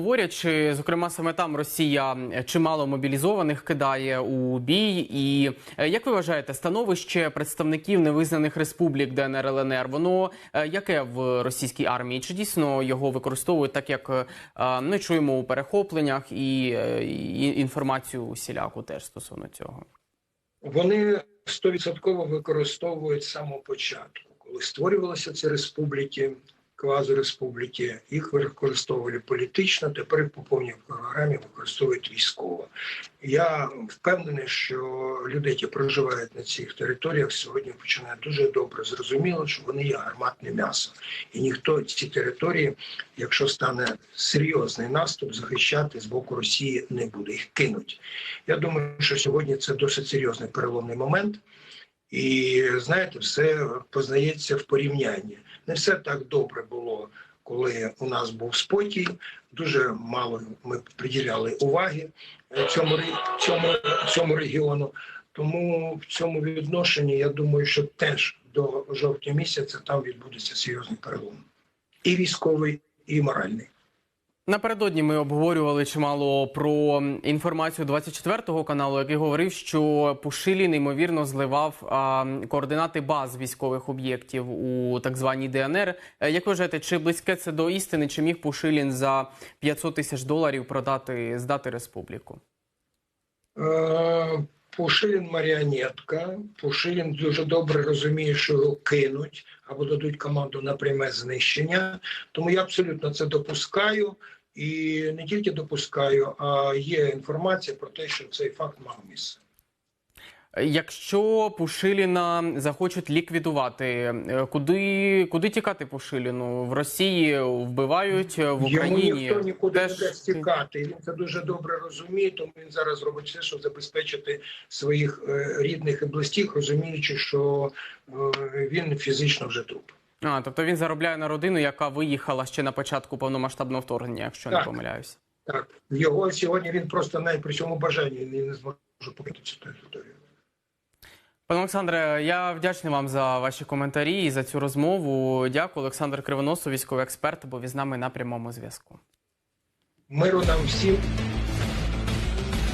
Говорячи, зокрема, саме там Росія чимало мобілізованих кидає у бій. І е, як ви вважаєте, становище представників невизнаних республік ДНР ЛНР, воно е, яке в російській армії? Чи дійсно його використовують так, як е, ми чуємо у перехопленнях, е, і інформацію усіляку теж стосовно цього? Вони стовідсотково використовують з самого початку, коли створювалися ці республіки, квазиреспубліки, їх використовували політично, тепер по повній програмі використовують військово. Я впевнений, що люди, які проживають на цих територіях, сьогодні починають дуже добре зрозуміло, що вони є гарматне м'ясо, і ніхто ці території, якщо стане серйозний наступ, захищати з боку Росії не буде. Їх кинуть. Я думаю, що сьогодні це досить серйозний переломний момент. І знаєте, все познається в порівнянні. Не все так добре було, коли у нас був спокій. Дуже мало ми приділяли уваги цьому цьому, цьому регіону. Тому в цьому відношенні я думаю, що теж до жовтня місяця там відбудеться серйозний перелом, і військовий, і моральний. Напередодні ми обговорювали чимало про інформацію 24-го каналу, який говорив, що Пушилін ймовірно зливав а, координати баз військових об'єктів у так званій ДНР. Е, Як ви вважаєте, чи близьке це до істини, чи міг Пушилін за 500 тисяч доларів продати здати республіку? Е, Пушилін маріонетка. Пушилін дуже добре розуміє, що його кинуть або дадуть команду на пряме знищення. Тому я абсолютно це допускаю. І не тільки допускаю, а є інформація про те, що цей факт мав місце. Якщо Пушиліна захочуть ліквідувати, е, куди, куди тікати Пушиліну? В Росії вбивають в Йому Україні. ніхто нікуди теж- не дасть тікати. Він це дуже добре розуміє, тому він зараз робить все, щоб забезпечити своїх е, рідних і близьких, розуміючи, що е, він фізично вже труп. А, тобто він заробляє на родину, яка виїхала ще на початку повномасштабного вторгнення, якщо не Так. помиляюсь. Так, його сьогодні він просто навіть при цьому бажанні не зможе покинути цю територію. Пане Олександре, я вдячний вам за ваші коментарі і за цю розмову. Дякую, Олександр Кривоносов, військовий експерт, був із нами на прямому зв'язку. Миру нам всім